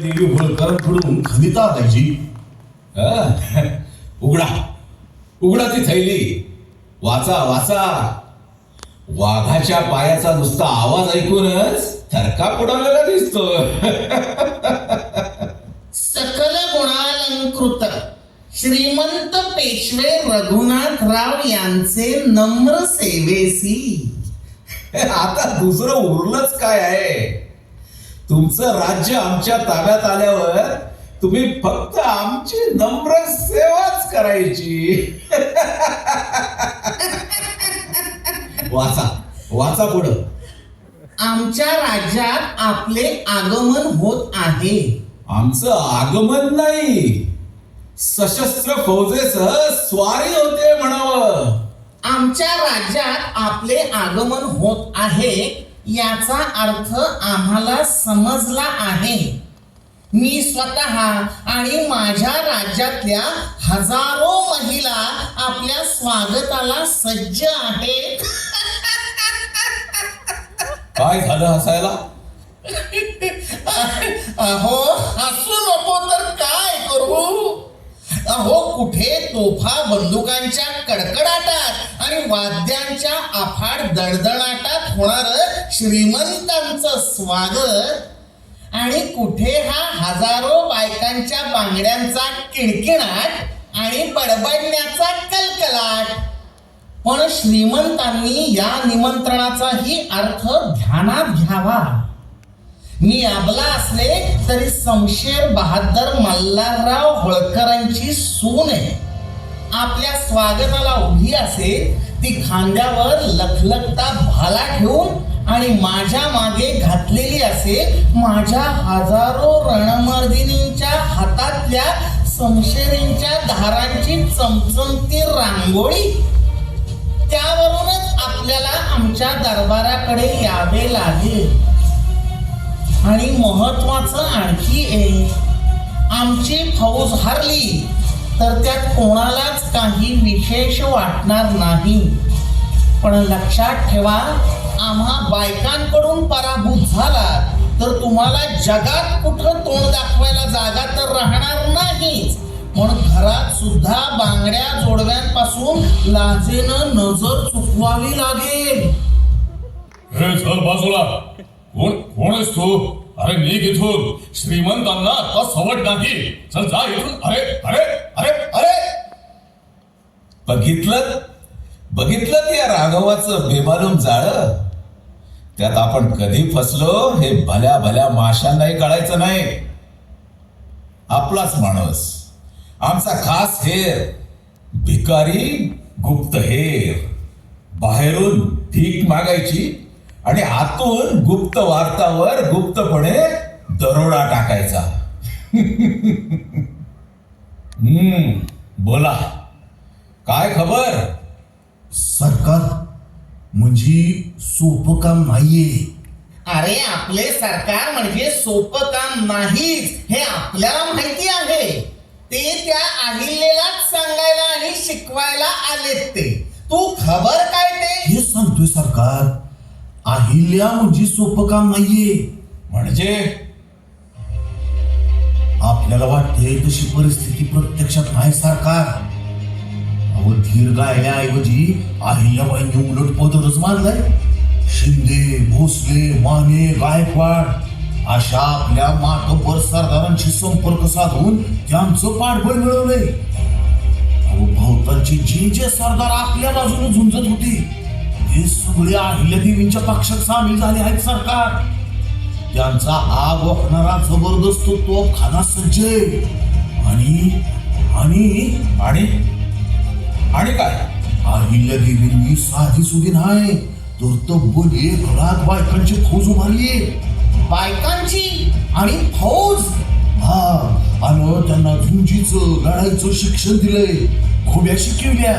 देवी होळकरांकडून खनिता आणायची अ, उघडा. उघडा ती थैली. वाचा वाचा. वाघाच्या पायाचा नुसता आवाज ऐकूनच थरका पडवलेला दिसतो सकल गुणालंकृत. श्रीमंत पेशवे रघुनाथराव यांचे नम्र सेवेसी. आता दुसरं उरलंच काय आहे? तुमचं राज्य आमच्या ताब्यात आल्यावर तुम्ही फक्त आमची नम्र सेवाच करायची. वाचा वाचा पुढं. आमच्या राज्यात आपले आगमन होत आहे. आमचं आगमन नाही. सशस्त्र फौजेसह स्वारी होते म्हणावं. आमच्या राज्यात आपले आगमन होत आहे. याचा अर्थ आम्हाला समजला आहे. मी स्वतः आणि माझ्या राज्यातल्या हजारो महिला आपल्या स्वागताला सज्ज आहेत काय झालं हसायला? अहो हसू नको तर काय करू? अहो कुठे तोफा बंदुकांच्या कडकडाटात आणि वाद्यांच्या अफाट दणदणाटात होणार श्रीमंतांचं स्वागत. आणि कुठे हा हजारो बायकांच्या बांगड्यांचा किणकिणाट आणि बडबडण्याचा कलकलाट? पण श्रीमंतांनी या निमंत्रणाचाही अर्थ ध्यानात घ्यावा. मी अबला असले तरी समशेर बहादर मल्हारराव होळकरांची सून आहे. आपल्या स्वागताला उभी असेल ती खांद्यावर लखलखता भाला ठेवून आणि माझ्या मागे घातलेली असे माझ्या हजारो रणमर्दिनींच्या हातातल्या समशेरींच्या धारांची चमचमती रांगोळी. त्यावरूनच आपल्याला आमच्या दरबाराकडे यावे लागेल. आणि महत्वाचं आणखी एक आमची फौज हरली तर त्यात कोणालाच काही विशेष वाटणार नाही. पण लक्षात ठेवा आम्हा बायकांकडून पराभूत झाला तर तुम्हाला जगात कुठं तोंड दाखवायला जागा तर राहणार नाहीच. म्हणून घरात सुद्धा बांगड्या जोडव्यांपासून लाजेनं नजर चुकवावी लागेल. हे चल बाजूला. कोण कोण आहेस तू? अरे मी इथून. श्रीमंतांना आता सवट नाही. चल जा इथून. अरे अरे अरे अरे! बघितलं? बघितलं त्या राघवाचं बेमालूम जाळं? त्यात आपण कधी फसलो हे भल्या भल्या माशांनाही कळायचं नाही. आपलाच माणूस आमचा खास हेर भिकारी गुप्त हेर. बाहेरून भीक मागायची आणि आतून गुप्त वार्तावर गुप्तपणे दरोडा टाकायचा. हम्म बोला. काय खबर? सरकार म्हणजे सोपं काम नाहीये. अरे आपले सरकार म्हणजे सोपं काम नाहीच हे आपल्याला माहिती आहे. ते त्या अहिल्येलाच सांगायला आणि शिकवायला आलेत ते. तू खबर काय ते? हे सांगतोय सरकार अहिल्या म्हणजे सोपं काम नाहीये. म्हणजे? आपल्याला वाटते तशी परिस्थिती प्रत्यक्षात नाही सरकार. अहो धीर गायल्याऐवजी अहिल्याबाईंनी उलट पदरच मारलाय शिंदे भोसले माने गायकवाड अशा आपल्या मातबर सरदारांशी संपर्क साधून त्यांचं पाठबळ मिळवलंय. अहो जे जे सरदार आपल्या बाजूने झुंजत होते ते सगळे अहिल्यादेवींच्या पक्षात सामील झाले आहेत सरकार. त्यांचा आग ओकणारा जबरदस्त तोफखाना सज्ज आणि आणि आणि आणि काय? अहिल्यादेवींनी साधी सुधी नाही. एक लाख बायकांची फौज उभारली. बायकांची? आणि फौज? हा आणि त्यांना झुंजीचं लढाईचं शिक्षण दिलंय. खोड्या शिकवल्या.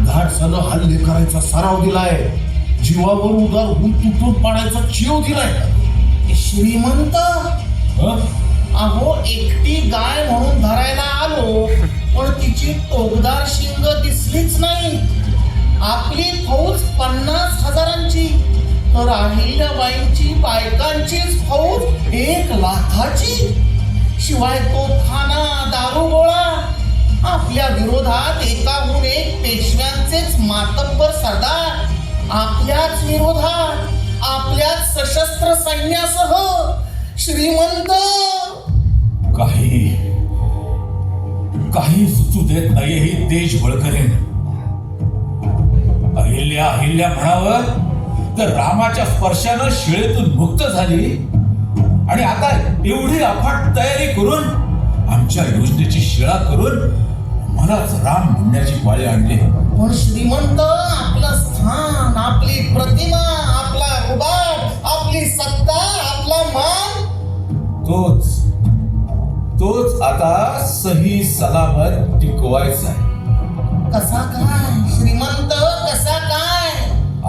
घाटसानं हल्ले करायचा सराव दिलाय. जीवावर उदार होऊन तुटून पाडायचा चिव दिलाय. श्रीमंत? अहो एकटी गाय म्हणून धरायला आलो पण तिची टोकदार शिंग दिसलीच नाही. आपली फौज पन्नास हजारांची. तर अहिल्याबाईंची बायकांचीच फौज एक लाखाची. शिवाय तो खाना दारू गोळा. आपल्या विरोधात एकाहून एक पेशव्यांचेच मातब्बर सरदार. आपल्याच विरोधात आपल्याच सशस्त्र सैन्यासह श्रीमंत. काही काही सुचू देत नाही ही देश बळकरेन. अहिल्या अहिल्या म्हणावं तर रामाच्या स्पर्शानं शिळेतून मुक्त झाली. आणि आता एवढी अफाट तयारी करून आमच्या योजनेची शिळा करून मलाच राम म्हणण्याची पाळी आणली पण श्रीमंत आपलं स्थान आपली प्रतिमा आपला रुबाब आपली सत्ता आपला मान. तोच तोच आता सही सलामत टिकवायचा आहे. कसा काय? श्रीमंत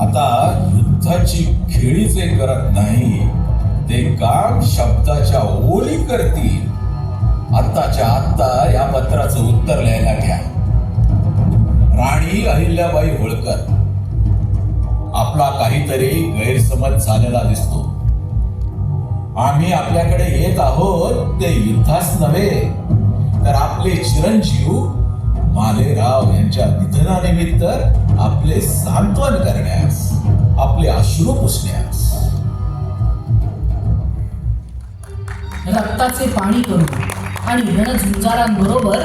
आता युद्धाची खेळीचे करत नाही ते काम शब्दाच्या ओळी करतील. आत्ताच्या आत्ता या पत्राचं उत्तर लिहायला घ्या. राणी अहिल्याबाई होळकर. आपला काहीतरी गैरसमज झालेला दिसतो. आम्ही आपल्याकडे येत आहोत ते युद्धास नव्हे तर आपले चिरंजीव मालेराव यांच्या निधनानिमित्त आपले सांत्वन करण्यास आपले अश्रू पुसण्यास. रक्ताचे पाणी करू आणि रणझुंजारांबरोबर